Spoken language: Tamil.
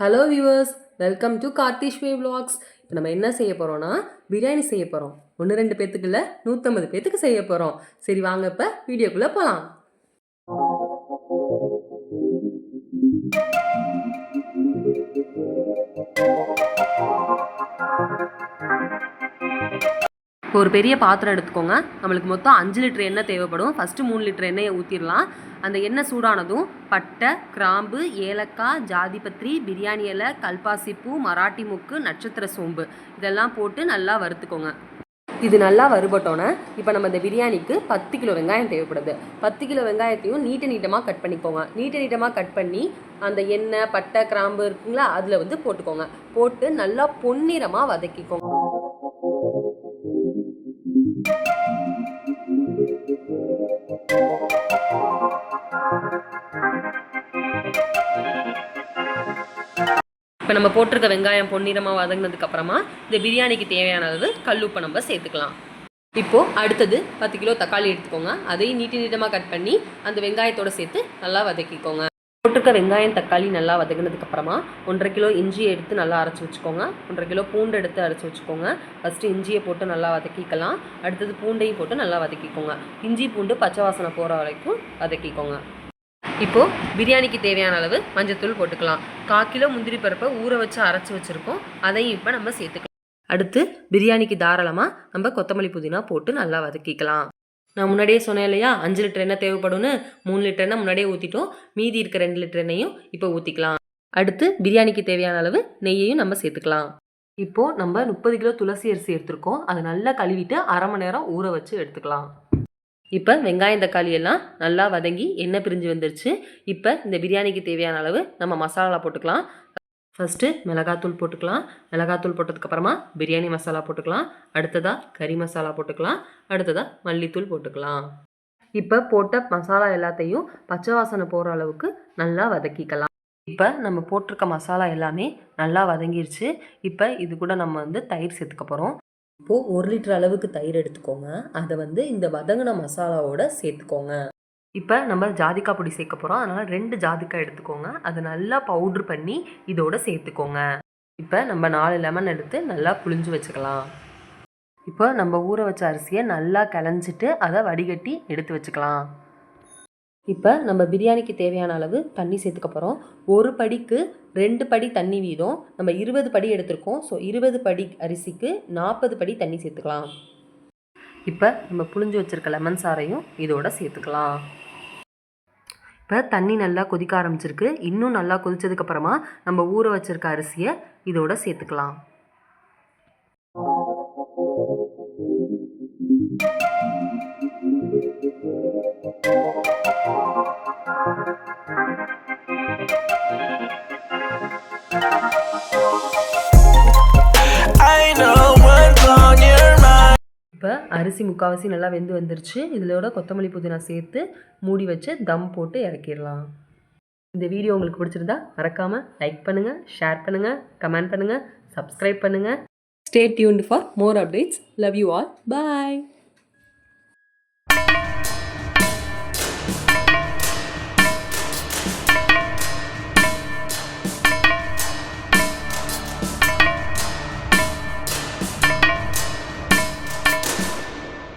ஹலோ வியூவர்ஸ் வெல்கம் டு கார்த்திஷ்வே விளாக்ஸ் இப்போ நம்ம என்ன செய்ய போகிறோம்னா பிரியாணி செய்ய போகிறோம் ஒன்று ரெண்டு பேத்துக்கு இல்லை நூற்றம்பது பேத்துக்கு செய்ய போகிறோம் சரி வாங்க இப்போ வீடியோக்குள்ளே போகலாம் இப்போ ஒரு பெரிய பாத்திரம் எடுத்துக்கோங்க. நம்மளுக்கு மொத்தம் அஞ்சு லிட்டர் எண்ணெய் தேவைப்படும். ஃபஸ்ட்டு மூணு லிட்டர் எண்ணெயை ஊற்றிடலாம் அந்த எண்ணெய் சூடானதும் பட்டை கிராம்பு ஏலக்காய் ஜாதிபத்திரி பிரியாணி இலை கல்பாசிப்பூ மராட்டி முக்கு நட்சத்திர சோம்பு. இதெல்லாம் போட்டு நல்லா வறுத்துக்கோங்க. இது நல்லா வறுபட்டோன்னே இப்போ நம்ம இந்த பிரியாணிக்கு பத்து கிலோ வெங்காயம் தேவைப்படுது. பத்து கிலோ வெங்காயத்தையும் நீட்ட நீட்டமாக கட் பண்ணிக்கோங்க. நீட்ட நீட்டமாக கட் பண்ணி அந்த எண்ணெய் பட்டை கிராம்பு இருக்குங்களா அதில் வந்து போட்டுக்கோங்க. போட்டு நல்லா பொன்னிறமாக வதக்கிக்கோங்க. இப்போ நம்ம போட்டிருக்க வெங்காயம் பொன்னிறமாக வதங்கினதுக்கப்புறமா இந்த பிரியாணிக்கு தேவையான அளவு கல்லுப்பை நம்ம சேர்த்துக்கலாம். இப்போது அடுத்தது பத்து கிலோ தக்காளி எடுத்துக்கோங்க. அதையும் நீட்டி நீட்டமாக கட் பண்ணி அந்த வெங்காயத்தோடு சேர்த்து நல்லா வதக்கிக்கோங்க. போட்டிருக்க வெங்காயம் தக்காளி நல்லா வதங்கினதுக்கப்புறமா ஒன்றரை கிலோ இஞ்சி எடுத்து நல்லா அரைச்சி வச்சுக்கோங்க. ஒன்றரை கிலோ பூண்டு எடுத்து அரைச்சி வச்சுக்கோங்க. ஃபஸ்ட்டு இஞ்சியை போட்டு நல்லா வதக்கிக்கலாம். அடுத்தது பூண்டையும் போட்டு நல்லா வதக்கிக்கோங்க. இஞ்சி பூண்டு பச்சை வாசனை போகிற வரைக்கும் வதக்கிக்கோங்க. இப்போது பிரியாணிக்கு தேவையான அளவு மஞ்சத்தூள் போட்டுக்கலாம். கால் கிலோ முந்திரி பருப்பை ஊற வச்சு அரைச்சி வச்சுருக்கோம். அதையும் இப்போ நம்ம சேர்த்துக்கலாம். அடுத்து பிரியாணிக்கு தாராளமாக நம்ம கொத்தமல்லி புதினா போட்டு நல்லா வதக்கிக்கலாம். நான் முன்னாடியே சொன்னேன் இல்லையா? அஞ்சு லிட்டர் எண்ணெய் தேவைப்படும்னு மூணு லிட்டர் எண்ணெய் முன்னாடியே ஊற்றிட்டோம் மீதி இருக்க ரெண்டு லிட்டர் எண்ணெயும் இப்போ ஊற்றிக்கலாம் அடுத்து பிரியாணிக்கு தேவையான அளவு நெய்யையும் நம்ம சேர்த்துக்கலாம். இப்போது நம்ம முப்பது கிலோ துளசி அரிசி எடுத்திருக்கோம். அதை நல்லா கழுவிட்டு அரை மணி நேரம் ஊற வச்சு எடுத்துக்கலாம். இப்போ வெங்காயம் தக்காளி எல்லாம் நல்லா வதங்கி எண்ணெய் பிரிஞ்சு வந்துருச்சு. இப்போ இந்த பிரியாணிக்கு தேவையான அளவு நம்ம மசாலா போட்டுக்கலாம். ஃபஸ்ட்டு மிளகாத்தூள் போட்டுக்கலாம். மிளகாத்தூள் போட்டதுக்கப்புறமா பிரியாணி மசாலா போட்டுக்கலாம். அடுத்ததாக கறி மசாலா போட்டுக்கலாம். அடுத்ததாக மல்லித்தூள் போட்டுக்கலாம். இப்போ போட்ட மசாலா எல்லாத்தையும் பச்சை வாசனை போகிற அளவுக்கு நல்லா வதக்கிக்கலாம். இப்போ நம்ம போட்டிருக்க மசாலா எல்லாமே நல்லா வதங்கிருச்சு. இப்போ இது கூட நம்ம வந்து தயிர் சேர்த்துக்க போகிறோம் இப்போது ஒரு லிட்டர் அளவுக்கு தயிர் எடுத்துக்கோங்க. அதை வந்து இந்த வதங்கின மசாலாவோட சேர்த்துக்கோங்க. இப்போ நம்ம ஜாதிக்காய் பொடி சேர்க்க போகிறோம் அதனால் ரெண்டு ஜாதிக்காய் எடுத்துக்கோங்க. அதை நல்லா பவுட்ரு பண்ணி இதோட சேர்த்துக்கோங்க. இப்போ நம்ம நாலு லெமன் எடுத்து நல்லா புளிஞ்சு வச்சுக்கலாம். இப்போ நம்ம ஊற வச்ச அரிசியை நல்லா கிளஞ்சிட்டு அதை வடிகட்டி எடுத்து வச்சுக்கலாம். இப்போ நம்ம பிரியாணிக்கு தேவையான அளவு தண்ணி சேர்த்துக்க போகிறோம் ஒரு படிக்கு ரெண்டு படி தண்ணி வீதம். நம்ம இருபது படி எடுத்திருக்கோம். ஸோ இருபது படி அரிசிக்கு நாற்பது படி தண்ணி சேர்த்துக்கலாம். இப்போ நம்ம புளிஞ்சு வச்சுருக்க லெமன் சாறையும் இதோட சேர்த்துக்கலாம். இப்போ தண்ணி நல்லா கொதிக்க ஆரம்பிச்சிருக்கு. இன்னும் நல்லா கொதிச்சதுக்கப்புறமா நம்ம ஊற வச்சுருக்க அரிசியை இதோட சேர்த்துக்கலாம். Thank you. இப்போ அரிசி முக்கால்வாசி நல்லா வெந்து வந்துருச்சு. இதிலோட கொத்தமல்லி புதினா சேர்த்து மூடி வச்சு தம் போட்டு இறக்கிடலாம். இந்த வீடியோ உங்களுக்கு பிடிச்சிருந்தா மறக்காமல் லைக் பண்ணுங்கள் ஷேர் பண்ணுங்கள் கமெண்ட் பண்ணுங்கள் சப்ஸ்கிரைப் பண்ணுங்கள் stay tuned for more updates love you all bye